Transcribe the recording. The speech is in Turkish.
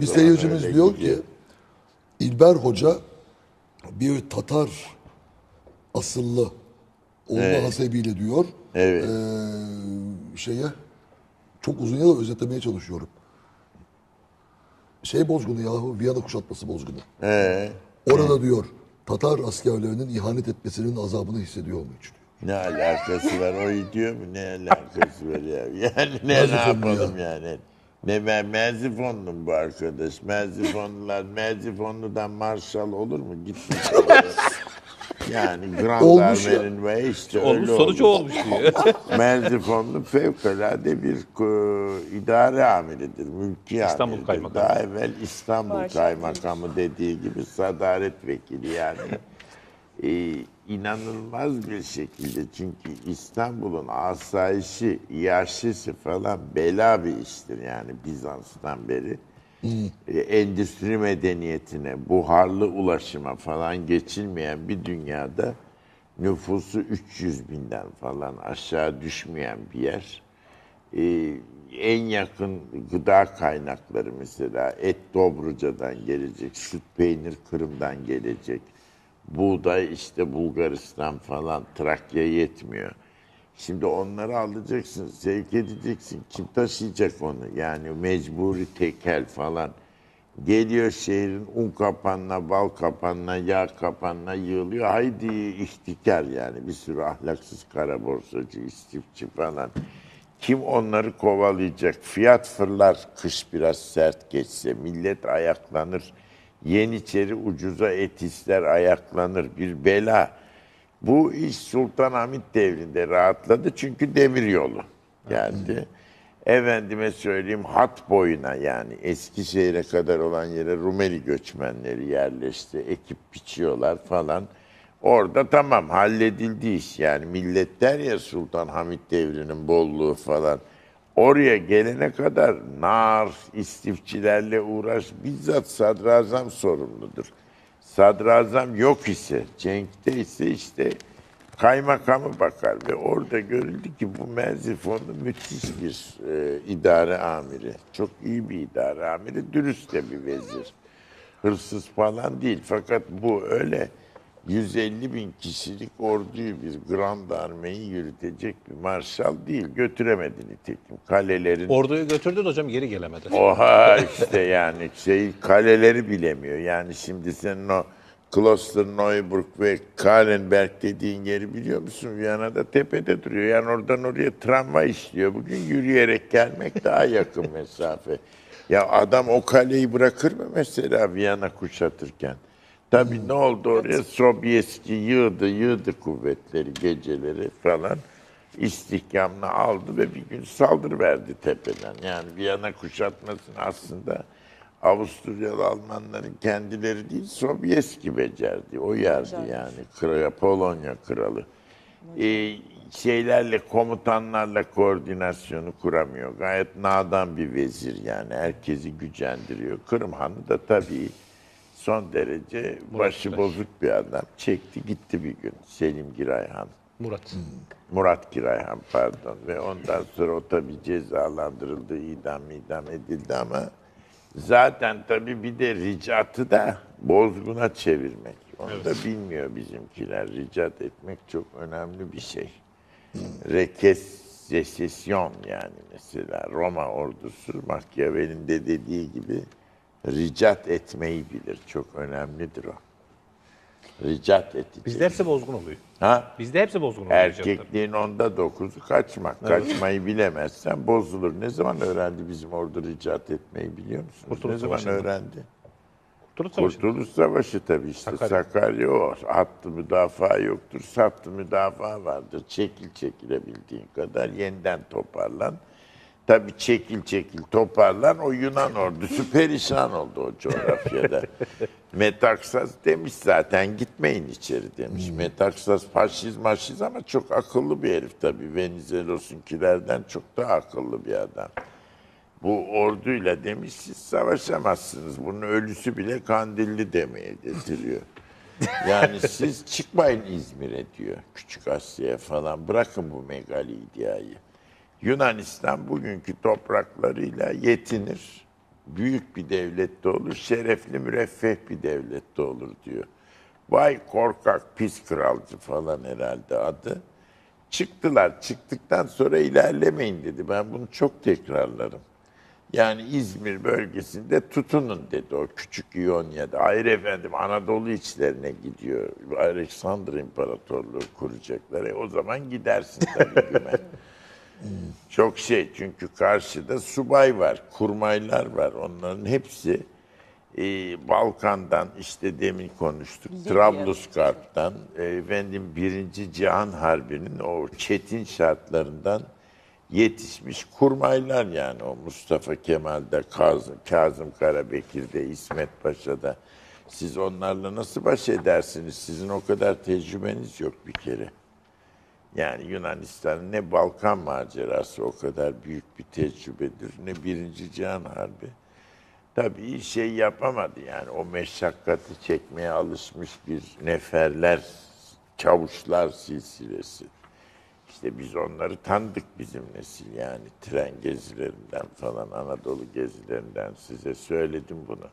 Bir seyircimiz diyor ki İlber Hoca bir Tatar asıllı olma Evet. hasebiyle diyor. Evet. Ee, şeye çok uzun yıl özetlemeye çalışıyorum. Şey bozgunu yahu Viyana kuşatması bozgunu. Ee, Orada diyor Tatar askerlerinin ihanet etmesinin azabını hissediyor mu hiç ne alakası var? O diyor mu? Ne alakası var ya? Yani ne, ne yapalım yani? Ne ben bu arkadaş? Merzifonlular, Merzifonlu'dan marşal olur mu? Gitmiş. yani Grand Olmuş ya. Armenin ve işte Olmuş öyle sonucu olmuş. olmuş diyor. Merzifonlu fevkalade bir e, idare amiridir, mülki İstanbul amiridir. Kaymakamı. Daha evvel İstanbul Kaymakamı dediği gibi sadaret vekili yani. E, inanılmaz bir şekilde çünkü İstanbul'un asayişi, yaşlısı falan bela bir iştir yani Bizans'tan beri. E, endüstri medeniyetine, buharlı ulaşıma falan geçilmeyen bir dünyada nüfusu 300 binden falan aşağı düşmeyen bir yer. Ee, en yakın gıda kaynakları mesela et Dobruca'dan gelecek, süt peynir Kırım'dan gelecek. Buğday işte Bulgaristan falan Trakya yetmiyor. Şimdi onları alacaksın, sevk edeceksin. Kim taşıyacak onu? Yani mecburi tekel falan. Geliyor şehrin un kapanına, bal kapanına, yağ kapanına yığılıyor. Haydi ihtikar yani bir sürü ahlaksız kara borsacı, istifçi falan. Kim onları kovalayacak? Fiyat fırlar kış biraz sert geçse. Millet ayaklanır. Yeniçeri ucuza et ister ayaklanır. Bir bela. Bu iş Sultanahmet devrinde rahatladı çünkü demir yolu geldi. Efendime söyleyeyim hat boyuna yani Eskişehir'e kadar olan yere Rumeli göçmenleri yerleşti. Ekip biçiyorlar falan. Orada tamam halledildi iş yani millet der ya Sultan Hamit devrinin bolluğu falan. Oraya gelene kadar nar, istifçilerle uğraş bizzat sadrazam sorumludur. Sadrazam yok ise, Cenk'te ise işte kaymakamı bakar ve orada görüldü ki bu Merzifonlu müthiş bir e, idare amiri. Çok iyi bir idare amiri, dürüst de bir vezir. Hırsız falan değil fakat bu öyle 150 bin kişilik orduyu bir Grand Armeyi yürütecek bir marşal değil. Götüremedi nitekim. Kalelerin Orduyu götürdün hocam geri gelemedi. Oha işte yani şey kaleleri bilemiyor. Yani şimdi senin o Klosterneuburg ve Kahlenberg dediğin yeri biliyor musun? Viyana'da tepede duruyor. Yani oradan oraya tramvay işliyor. Bugün yürüyerek gelmek daha yakın mesafe. Ya adam o kaleyi bırakır mı mesela Viyana kuşatırken? Tabii ne oldu oraya? Sobieski yığdı, yığdı kuvvetleri geceleri falan. İstihkamını aldı ve bir gün saldırı verdi tepeden. Yani Viyana kuşatmasını aslında Avusturyalı Almanların kendileri değil Sobieski becerdi. O yerdi yani. Kral, Polonya kralı. Ee, şeylerle, komutanlarla koordinasyonu kuramıyor. Gayet nadan bir vezir yani. Herkesi gücendiriyor. Kırım Hanı da tabii son derece başı bozuk bir adam. Çekti gitti bir gün Selim Girayhan. Murat. Murat Girayhan pardon ve ondan sonra o tabii cezalandırıldı, idam idam edildi ama zaten tabii bir de ricatı da bozguna çevirmek. Onu da bilmiyor bizimkiler. Ricat etmek çok önemli bir şey. Rekesesyon yani mesela Roma ordusu Machiavelli'nin de dediği gibi ricat etmeyi bilir. Çok önemlidir o. Ricat edecek. Bizde hepsi bozgun oluyor. Ha? Bizde hepsi bozgun oluyor. Erkekliğin onda dokuzu kaçmak. Kaçmayı bilemezsen bozulur. Ne zaman öğrendi bizim ordu ricat etmeyi biliyor musunuz? Kurtuluş ne zaman Savaşı'nda. öğrendi? Kurtuluş Savaşı. Kurtuluş Savaşı tabii işte. Sakarya. Sakarya, o. Hattı müdafaa yoktur. Sattı müdafaa vardır. Çekil çekilebildiğin kadar yeniden toparlan. Tabii çekil çekil toparlan. O Yunan ordusu perişan oldu o coğrafyada. Metaksas demiş zaten gitmeyin içeri demiş. Metaksas faşiz maşiz ama çok akıllı bir herif tabii. Venizelos'unkilerden çok daha akıllı bir adam. Bu orduyla demiş siz savaşamazsınız. Bunun ölüsü bile Kandilli demeye getiriyor. Yani siz çıkmayın İzmir'e diyor. Küçük Asya'ya falan. Bırakın bu megali idyayı. Yunanistan bugünkü topraklarıyla yetinir. büyük bir devlette olur, şerefli müreffeh bir devlette olur diyor. Vay korkak pis kralcı falan herhalde adı. Çıktılar. Çıktıktan sonra ilerlemeyin dedi. Ben bunu çok tekrarlarım. Yani İzmir bölgesinde tutunun dedi o küçük İonya'da. Hayır efendim Anadolu içlerine gidiyor. Alexander İmparatorluğu kuracaklar. E, o zaman gidersin tabii gümen. Çok şey çünkü karşıda subay var, kurmaylar var. Onların hepsi e, Balkan'dan işte demin konuştuk. Trablusgarp'tan e, efendim Birinci Cihan Harbi'nin o çetin şartlarından yetişmiş kurmaylar yani o Mustafa Kemal'de, Kazım, Kazım Karabekir'de, İsmet Paşa'da. Siz onlarla nasıl baş edersiniz? Sizin o kadar tecrübeniz yok bir kere. Yani Yunanistan'ın ne Balkan macerası o kadar büyük bir tecrübedir, ne Birinci Cihan Harbi. Tabii şey yapamadı yani o meşakkatı çekmeye alışmış bir neferler, çavuşlar silsilesi. İşte biz onları tanıdık bizim nesil yani tren gezilerinden falan Anadolu gezilerinden size söyledim bunu.